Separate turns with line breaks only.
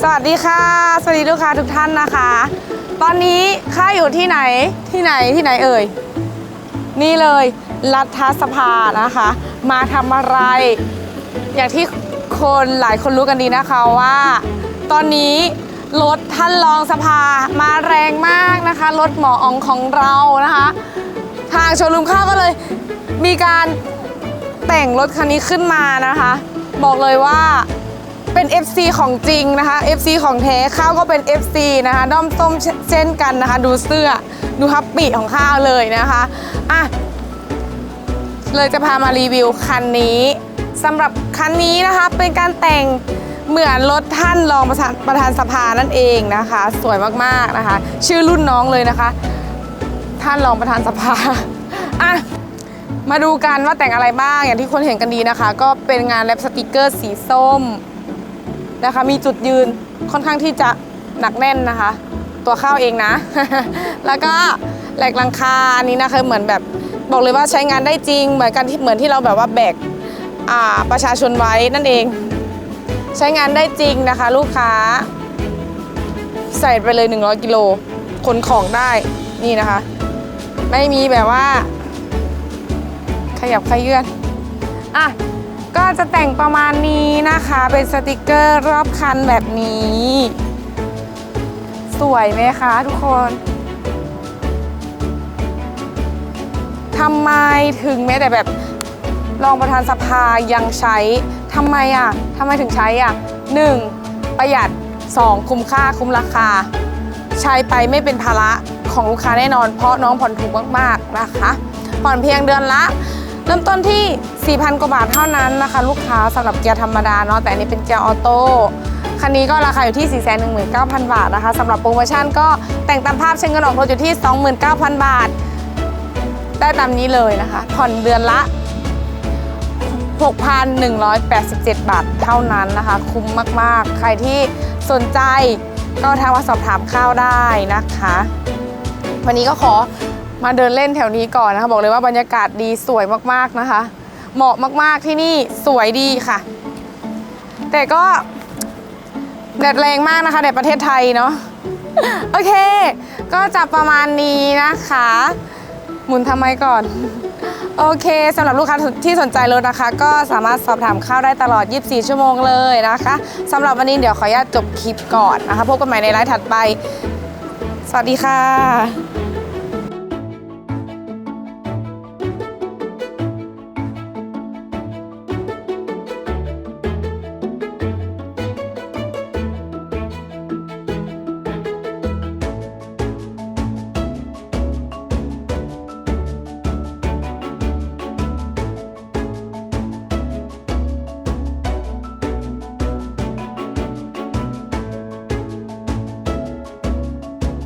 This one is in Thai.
สวัสดีค่ะ สวัสดีลูกค้าทุกท่านนะคะ ตอนนี้ค่าอยู่ที่ไหนที่ไหนที่ไหนเอ่ย นี่เลยรัฐสภานะคะ มาทำอะไร อย่างที่คนหลายคนรู้กันดีนะคะว่า ตอนนี้รถท่านรองสภามาแรงมากนะคะรถหมออองของเรานะคะ ทางโชว์รูมข้าวก็เลยมีการแต่งรถคันนี้ขึ้นมานะคะ บอกเลยว่า เป็น FC ของจริงนะคะ FC ของแท้ข้าวก็เป็น FC นะคะด้อมต้มเช่นกันนะคะ ดูเสื้อดูฮับปีของข้าวเลยนะคะอะเลยจะพามารีวิวคันนี้สำหรับคันนี้นะคะเป็นการแต่งเหมือนรถท่านรองประธานประธานสภานั่นเองนะคะ สวยมากๆนะคะ ชื่อรุ่นน้องเลยนะคะ ท่านรองประธานสภาอะมาดูกันว่าแต่งอะไรบ้างอย่างที่คนเห็นกันดีนะคะ ก็เป็นงานแรปสติกเกอร์สีส้ม นะคะ มีจุดยืนค่อนข้างที่จะหนักแน่นนะคะ ตัวข้าวเองนะ แล้วก็แหลกลังคาอันนี้นะคะเหมือนแบบบอกเลยว่าใช้งานได้จริง เหมือนกันที่เหมือนที่เราแบบว่าแบกประชาชนไว้นั่นเอง ใช้งานได้จริงนะคะ ลูกค้า ใส่ไปเลย 100กิโลขนของได้นี่นะคะ ไม่มีแบบว่า ขยับขยื่นอะ ก็จะแต่งประมาณนี้นะคะ เป็นสติกเกอร์รอบคันแบบนี้ สวยไหมคะทุกคนทำไมถึงแม้แต่แบบรองประธานสภายังใช้ทำไมอะทำไมถึงใช้อะ 1. ประหยัด 2. คุ้มค่าคุ้มราคา ใช้ไปไม่เป็นภาระของลูกค้าแน่นอน เพราะน้องผ่อนถูกมาก ๆ นะคะ ผ่อนเพียงเดือนละ เริ่มต้นที่ 4,000 กว่าบาทเท่านั้นนะคะ ลูกค้าสำหรับเกียร์ธรรมดาเนาะแต่อันนี้เป็นเกียร์ออโต้คันนี้ก็ราคาอยู่ที่ 419,000 บาทนะคะสำหรับโปรโมชั่นก็แต่งตามภาพใช้เงินออกรถอยู่ที่ 29,000 บาท ได้ตามนี้เลยนะคะ ผ่อนเดือนละ 6,187 บาทเท่านั้นนะคะ คุ้มมากๆ ใครที่สนใจก็ทักมาสอบถามข้าวได้นะคะ วันนี้ก็ขอ มาเดินเล่นแถวนี้ก่อนนะคะ บอกเลยว่าบรรยากาศดีสวยมากๆนะคะ เหมาะมากๆที่นี่สวยดีค่ะ แต่ก็แดดแรงมากนะคะแดดประเทศไทยเนาะโอเค ก็จะประมาณนี้นะคะ หมุนทำไมก่อน โอเคสำหรับลูกค้าที่สนใจรถนะคะ ก็สามารถสอบถามเข้าได้ตลอด 24 ชั่วโมงเลยนะคะสำหรับวันนี้เดี๋ยวขออนุญาตจบคลิปก่อนนะคะ พบกันใหม่ในไลฟ์ถัดไป สวัสดีค่ะ